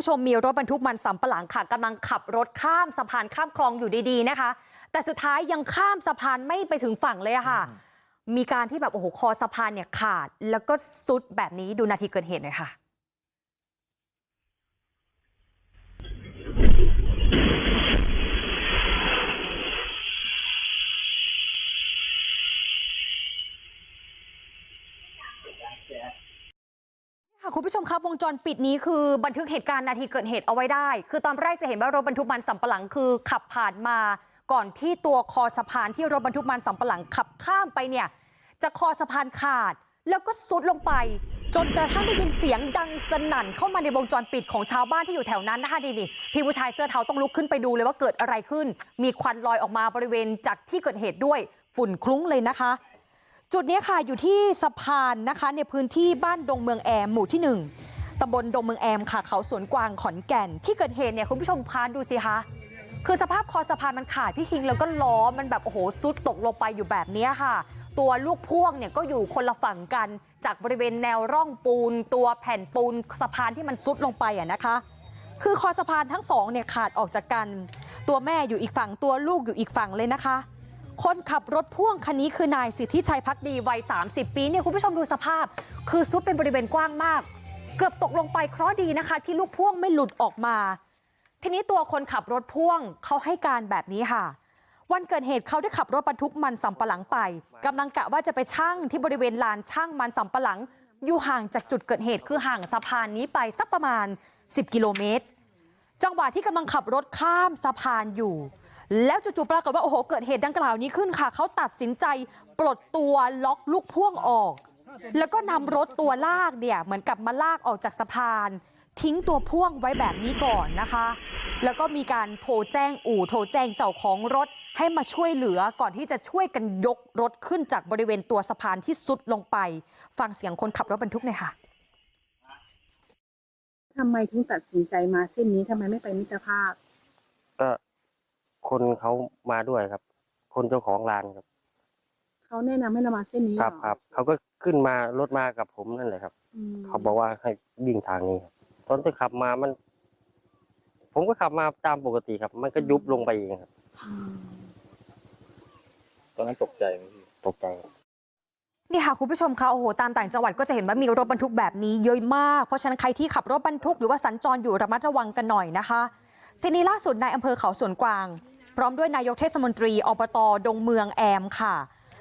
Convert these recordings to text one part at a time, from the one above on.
ผู้ชมมีรถบรรทุกมันสำปะหลังค่ะกำลังขับรถข้ามสะพานข้ามคลองอยู่ดีๆนะคะ แต่สุดท้ายยังข้ามสะพานไม่ไปถึงฝั่งเลยอะค่ะ มีการที่แบบโอ้โหคอสะพานเนี่ยขาดแล้วก็ซุดแบบนี้ดูนาทีเกิดเหตุหน่อยค่ะค่ะ คุณผู้ชมครับวงจรปิดนี้คือบันทึกเหตุการณ์นาทีเกิดเหตุเอาไว้ได้คือตอนแรกจะเห็นว่ารถบรรทุกมันสำปะหลังคือขับผ่านมาก่อนที่ตัวคอสะพานที่รถบรรทุกมันสำปะหลังขับข้ามไปเนี่ยจะคอสะพานขาดแล้วก็ซุดลงไปจนกระทั่งได้ยินเสียงดังสนั่นเข้ามาในวงจรปิดของชาวบ้านที่อยู่แถวนั้นนะคะนี่นี่พี่ผู้ชายเสื้อเทาต้องลุกขึ้นไปดูเลยว่าเกิดอะไรขึ้นมีควันลอยออกมาบริเวณจากที่เกิดเหตุด้วยฝุ่นคลุ้งเลยนะคะ จุดนี้ค่ะอยู่ที่สะพานนะคะในพื้นที่บ้านดงเมืองแอมหมู่ที่หนึ่งตำบลดงเมืองแอมค่ะเขาสวนกวางขอนแก่น ที่เกิดเหตุเนี่ยคุณผู้ชมพานดูสิคะคือสภาพคอสะพานมันขาดพี่คิงแล้วก็ล้อมันแบบโอ้โหซุดตกลงไปอยู่แบบนี้ค่ะ ตัวลูกพ่วงเนี่ยก็อยู่คนละฝั่งกันจากบริเวณแนวร่องปูน ตัวแผ่นปูนสะพานที่มันซุดลงไปอะนะคะ คือคอสะพานทั้งสองเนี่ยขาดออกจากกัน ตัวแม่อยู่อีกฝั่งตัวลูกอยู่อีกฝั่งเลยนะคะ คนขับรถพ่วงคันนี้คือนายสิทธิชัยพักดีวัย 30 ปีเนี่ยคุณผู้ชมดูสภาพ คือซุดเป็นบริเวณกว้างมาก เกือบตกลงไปเคราะดีนะคะ ที่ลูกพ่วงไม่หลุดออกมา ทีนี้ตัวคนขับรถพ่วงเขาให้การแบบนี้ค่ะ วันเกิดเหตุเขาได้ขับรถบรรทุกมันสำปะหลังไปกำลังกะว่าจะไปชั่งที่บริเวณลานช่างมันสำปะหลัง อยู่ห่างจากจุดเกิดเหตุคือห่างสะพานนี้ไปสักประมาณ 10 กิโลเมตร จังหวะที่กำลังขับรถข้ามสะพานอยู่ แล้วจู่ๆปรากฏว่าโอ้โหเกิดเหตุดังกล่าวนี้ขึ้นค่ะเขาตัดสินใจปลดตัวล็อกลูกพ่วงออก แล้วก็นำรถตัวลากเนี่ยเหมือนกับมาลากออกจากสะพาน ทิ้งตัวพ่วงไว้แบบนี้ก่อนนะคะ แล้วก็มีการโทรแจ้งอู่โทรแจ้งเจ้าของรถให้มาช่วยเหลือก่อนที่จะช่วยกันยกรถขึ้นจากบริเวณตัวสะพานที่สุดลงไป ฟังเสียงคนขับรถบรรทุกหน่อยค่ะทำไมถึงตัดสินใจมาเส้นนี้ทำไมไม่ไปมิตรภาพ ก็ คนเขามาด้วยครับ คนเจ้าของร้านครับ เขาแนะนำให้เรามาเส้นนี้ครับเหอครับเขาก็ขึ้นมารถมากับผมนั่นแหละครับ อืมเขาบอกว่าให้วิ่งทางนี้ครับตอนที่ขับมามัน ผมก็ขับมาตามปกติครับ มันก็ยุบลงไปเองครับอืม ตอนนั้นตกใจไหมพี่ ตกใจครับนี่ค่ะคุณผู้ชมคะโอ้โหตามต่างจังหวัดก็จะเห็นว่ามีรถบรรทุกแบบนี้เยอะมาก เพราะฉะนั้นใครที่ขับรถบรรทุกหรือว่าสัญจรอยู่ระมัดระวังกันหน่อยนะคะ ทีนี้ล่าสุดนายอำเภอเขาสวนกวาง พร้อมด้วยนายกเทศมนตรีอบตดงเมืองแอมค่ะ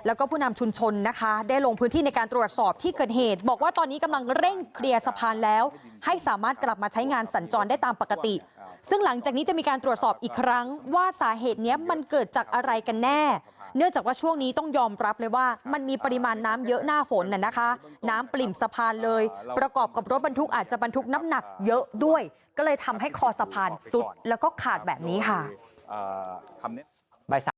แล้วก็ผู้นำชุมชนนะคะได้ลงพื้นที่ในการตรวจสอบที่เกิดเหตุ บอกว่าตอนนี้กำลังเร่งเคลียร์สะพานแล้ว ให้สามารถกลับมาใช้งานสัญจรได้ตามปกติ ซึ่งหลังจากนี้จะมีการตรวจสอบอีกครั้ง ว่าสาเหตุเนี้ยมันเกิดจากอะไรกันแน่ เนื่องจากว่าช่วงนี้ต้องยอมรับเลยว่า มันมีปริมาณน้ำเยอะหน้าฝนน่ะนะคะ น้ำปริ่มสะพานเลย ประกอบกับรถบรรทุกอาจจะบรรทุกน้ำหนักเยอะด้วย ก็เลยทำให้คอสะพานสุดแล้วก็ขาดแบบนี้ค่ะ คำนี้บ่ายสาม